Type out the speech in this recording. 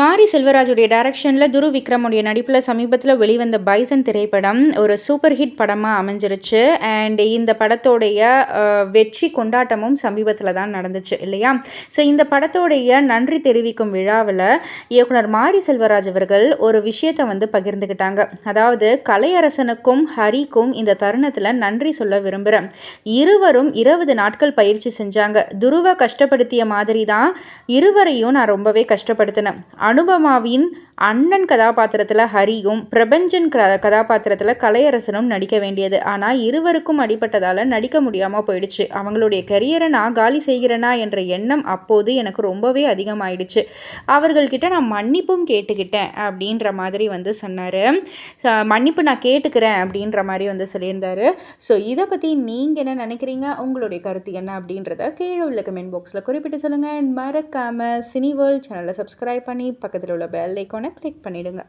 மாரி செல்வராஜுடைய டைரக்ஷனில் துரு விக்ரமுடைய நடிப்பில் சமீபத்தில் வெளிவந்த பைசன் திரைப்படம் ஒரு சூப்பர் ஹிட் படமாக அமைஞ்சிருச்சு. அண்ட் இந்த படத்தோடைய வெற்றி கொண்டாட்டமும் சமீபத்தில் தான் நடந்துச்சு இல்லையா? ஸோ இந்த படத்தோடைய நன்றி தெரிவிக்கும் விழாவில் இயக்குனர் மாரி செல்வராஜ் அவர்கள் ஒரு விஷயத்தை வந்து பகிர்ந்துக்கிட்டாங்க அதாவது கலையரசனுக்கும் ஹரிக்கும் இந்த தருணத்தில் நன்றி சொல்ல விரும்புகிறேன் இருவரும் இருபது நாட்கள் பயிற்சி செஞ்சாங்க. துருவை கஷ்டப்படுத்திய மாதிரி தான் இருவரையும் நான் ரொம்பவே கஷ்டப்படுத்தினேன். அனுபமாவின் அண்ணன் கதாபாத்திரத்தில் ஹரியும் பிரபஞ்சன் க கதாபாத்திரத்தில் கலையரசனும் நடிக்க வேண்டியது. ஆனால் இருவருக்கும் அடிப்பட்டதால் நடிக்க முடியாமல் போயிடுச்சு. அவங்களுடைய கரியரை நான் காலி செய்கிறேனா என்ற எண்ணம் அப்போது எனக்கு ரொம்பவே அதிகமாயிடுச்சு. அவர்கள்கிட்ட நான் மன்னிப்பும் கேட்டுக்கிட்டேன் அப்படின்ற மாதிரி வந்து சொன்னார். மன்னிப்பு நான் கேட்டுக்கிறேன் அப்படின்ற மாதிரி வந்து சொல்லியிருந்தார். ஸோ இதை பற்றி நீங்கள் என்ன நினைக்கிறீங்க? உங்களுடைய கருத்து என்ன அப்படின்றத கீழே உள்ள கமெண்ட் பாக்ஸில் குறிப்பிட்டு சொல்லுங்கள் மறக்காமல் சினி வேர்ல்ட் சேனலை சப்ஸ்கிரைப் பண்ணி பக்கத்தில் உள்ள பெல் ஐக்கானை கிளிக் பண்ணிவிடுங்க